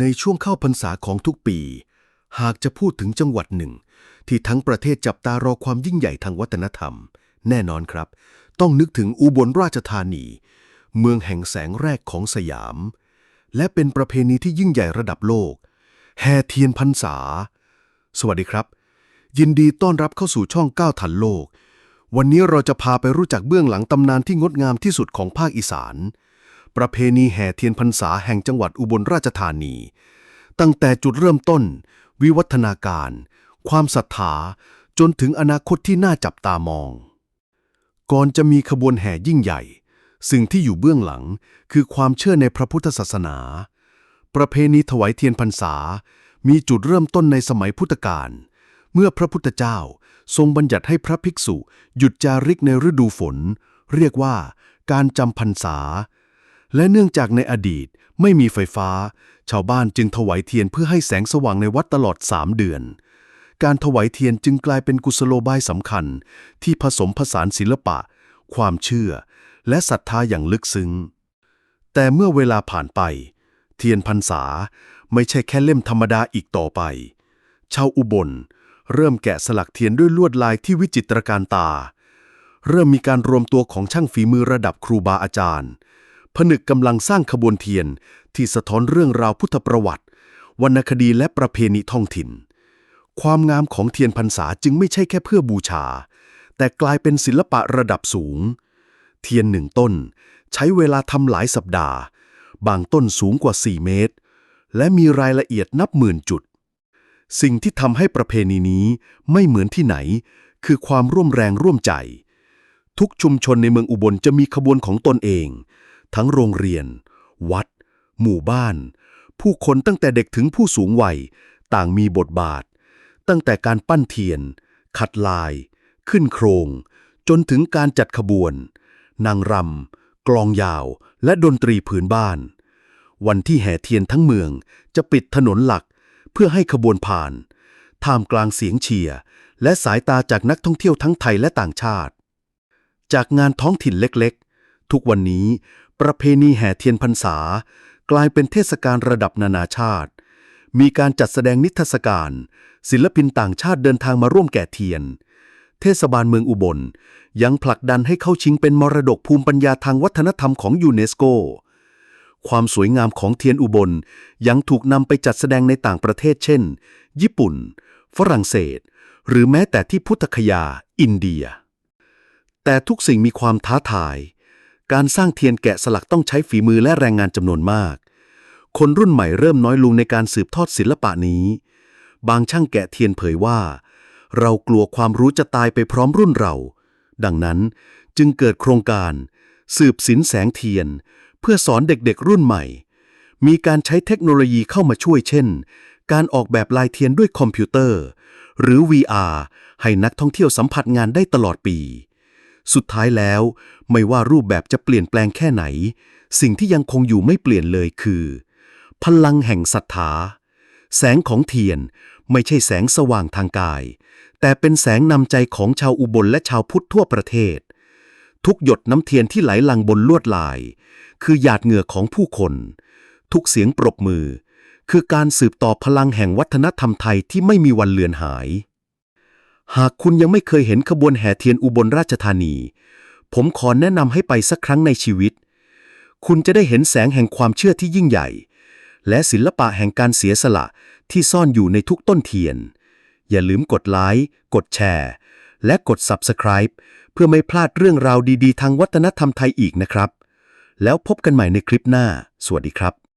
ในช่วงเข้าพรรษาของทุกปี หากจะพูดถึงจังหวัดหนึ่ง ที่ทั้งประเทศจับตารอความยิ่งใหญ่ทางวัฒนธรรม แน่นอนครับ ต้องนึกถึงอุบลราชธานี เมืองแห่งแสงแรกของสยาม และเป็นประเพณีที่ยิ่งใหญ่ระดับโลก แห่เทียนพรรษา สวัสดีครับ ยินดีต้อนรับเข้าสู่ช่องก้าวทันโลก วันนี้เราจะพาไปรู้จักเบื้องหลังตำนานที่งดงามที่สุดของภาคอีสาน ประเพณีแห่เทียนพรรษาแห่งจังหวัดอุบลราชธานี ตั้งแต่จุดเริ่มต้น วิวัฒนาการ ความศรัทธาจนถึงอนาคตที่น่าจับตามอง ก่อนจะมีขบวนแห่ยิ่งใหญ่ สิ่งที่อยู่เบื้องหลังคือความเชื่อในพระพุทธศาสนา ประเพณีถวายเทียนพรรษา มีจุดเริ่มต้นในสมัยพุทธกาลเมื่อพระพุทธเจ้าทรงบัญญัติให้พระภิกษุ หยุดจาริกในฤดูฝน เรียกว่าการจำพรรษา และเนื่องจากในอดีตไม่มีไฟฟ้า ชาวบ้านจึงถวายเทียนเพื่อให้แสงสว่างในวัดตลอดสามเดือน การถวายเทียนจึงกลายเป็นกุศโลบายสำคัญ ที่ผสมผสานศิลปะ ความเชื่อ และศรัทธาอย่างลึกซึ้ง แต่เมื่อเวลาผ่านไป เทียนพรรษาไม่ใช่แค่เล่มธรรมดาอีกต่อไป ชาวอุบล เริ่มแกะสลักเทียนด้วยลวดลายที่วิจิตรการตา เริ่มมีการรวมตัวของช่างฝีมือระดับครูบาอาจารย์ ผนึกกำลังสร้างขบวนเทียนที่สะท้อนเรื่องราวพุทธประวัติ วรรณคดีและประเพณีท้องถิ่น ความงามของเทียนพรรษาจึงไม่ใช่แค่เพื่อบูชา แต่กลายเป็นศิลปะระดับสูง เทียนหนึ่งต้น ใช้เวลาทำหลายสัปดาห์ บางต้นสูงกว่า 4 เมตร และมีรายละเอียดนับหมื่นจุด สิ่งที่ทำให้ประเพณีนี้ไม่เหมือนที่ไหน คือความร่วมแรงร่วมใจ ทุกชุมชนในเมืองอุบลจะมีขบวนของตนเอง ทั้งโรงเรียน วัด หมู่บ้าน ผู้คนตั้งแต่เด็กถึงผู้สูงวัย ต่างมีบทบาท ตั้งแต่การปั้นเทียน ขัดลาย ขึ้นโครง จนถึงการจัดขบวน นางรำกลองยาว และดนตรีพื้นบ้าน วันที่แห่เทียนทั้งเมืองจะปิดถนนหลักเพื่อให้ขบวนผ่าน ท่ามกลางเสียงเชียร์และสายตาจากนักท่องเที่ยวทั้งไทยและต่างชาติ จากงานท้องถิ่นเล็กๆ ทุกวันนี้ ประเพณีแห่เทียนพรรษากลายเป็นเทศกาลระดับนานาชาติ มีการจัดแสดงนิทรรศการ ศิลปินต่างชาติเดินทางมาร่วมแก่เทียน เทศบาลเมืองอุบล ยังผลักดันให้เข้าชิงเป็นมรดกภูมิปัญญาทางวัฒนธรรมของยูเนสโก ความสวยงามของเทียนอุบลยังถูกนำไปจัดแสดงในต่างประเทศ เช่น ญี่ปุ่น ฝรั่งเศส หรือแม้แต่ที่พุทธคยา อินเดีย แต่ทุกสิ่งมีความท้าทาย การสร้างเทียนแกะสลักต้องใช้ฝีมือและแรงงานจำนวนมาก คนรุ่นใหม่เริ่มน้อยลงในการสืบทอดศิลปะนี้ บางช่างแกะเทียนเผยว่า เรากลัวความรู้จะตายไปพร้อมรุ่นเรา ดังนั้นจึงเกิดโครงการ สืบศิลแสงเทียน เพื่อสอนเด็กๆรุ่นใหม่ มีการใช้เทคโนโลยีเข้ามาช่วยเช่น การออกแบบลายเทียนด้วยคอมพิวเตอร์ หรือ VR ให้นักท่องเที่ยวสัมผัสงานได้ตลอดปี สุดท้ายแล้ว ไม่ว่ารูปแบบจะเปลี่ยนแปลงแค่ไหน สิ่งที่ยังคงอยู่ไม่เปลี่ยนเลยคือ พลังแห่งศรัทธา แสงของเทียนไม่ใช่แสงสว่างทางกาย แต่เป็นแสงนำใจของชาวอุบลและชาวพุทธทั่วประเทศ ทุกหยดน้ำเทียนที่ไหลลังบนลวดลาย คือหยาดเหงื่อของผู้คน ทุกเสียงปรบมือ คือการสืบต่อพลังแห่งวัฒนธรรมไทยที่ไม่มีวันเลือนหาย หากคุณยังไม่เคยเห็นขบวนแห่เทียนอุบลราชธานี ผมขอแนะนำให้ไปสักครั้งในชีวิต คุณจะได้เห็นแสงแห่งความเชื่อที่ยิ่งใหญ่ และศิลปะแห่งการเสียสละที่ซ่อนอยู่ในทุกต้นเทียน อย่าลืมกดไลค์ กดแชร์ และกด Subscribe เพื่อไม่พลาดเรื่องราวดีๆ ทางวัฒนธรรมไทยอีกนะครับ แล้วพบกันใหม่ในคลิปหน้า สวัสดีครับ